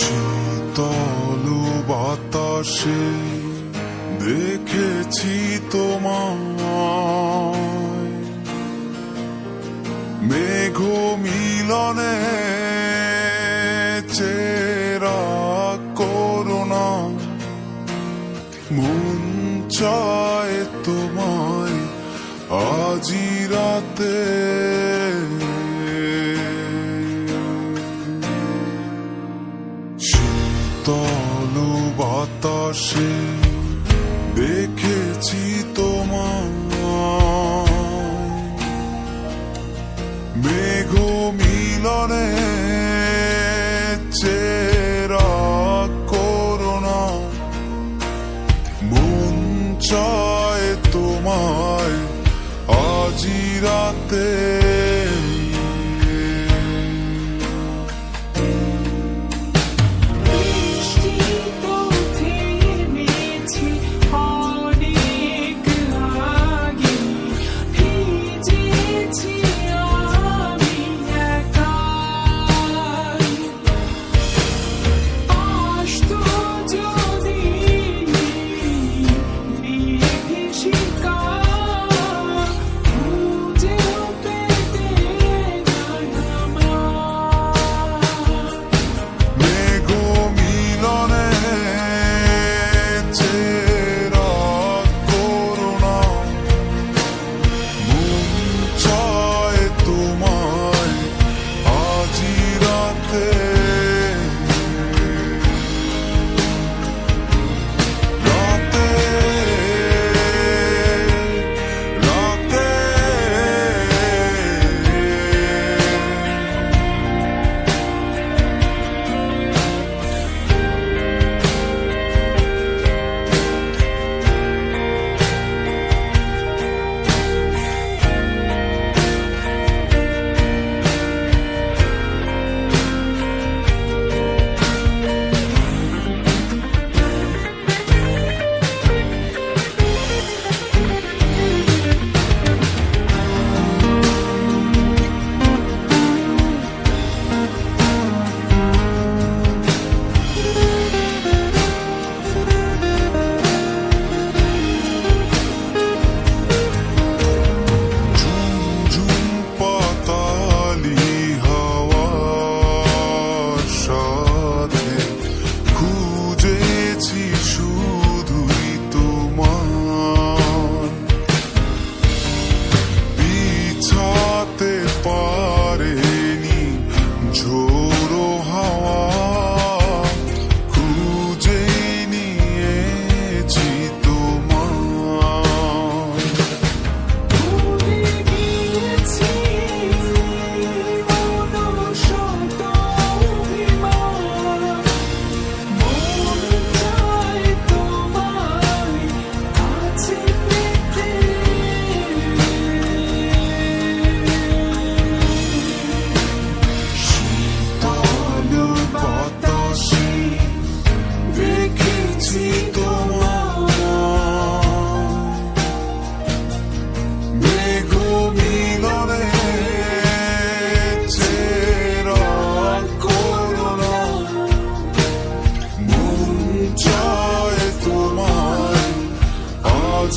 শীতল বাতাসে দেখেছি তোমায়। মেঘ মিলনে চেরা করোনা মন চায় তোমায়। আজি রাতে শীতল বাতাসে দেখেছি তোমায়। মেঘ মিলনে চেরা করোনা। মন চায় তোমায়। আজি রাতে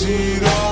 it all.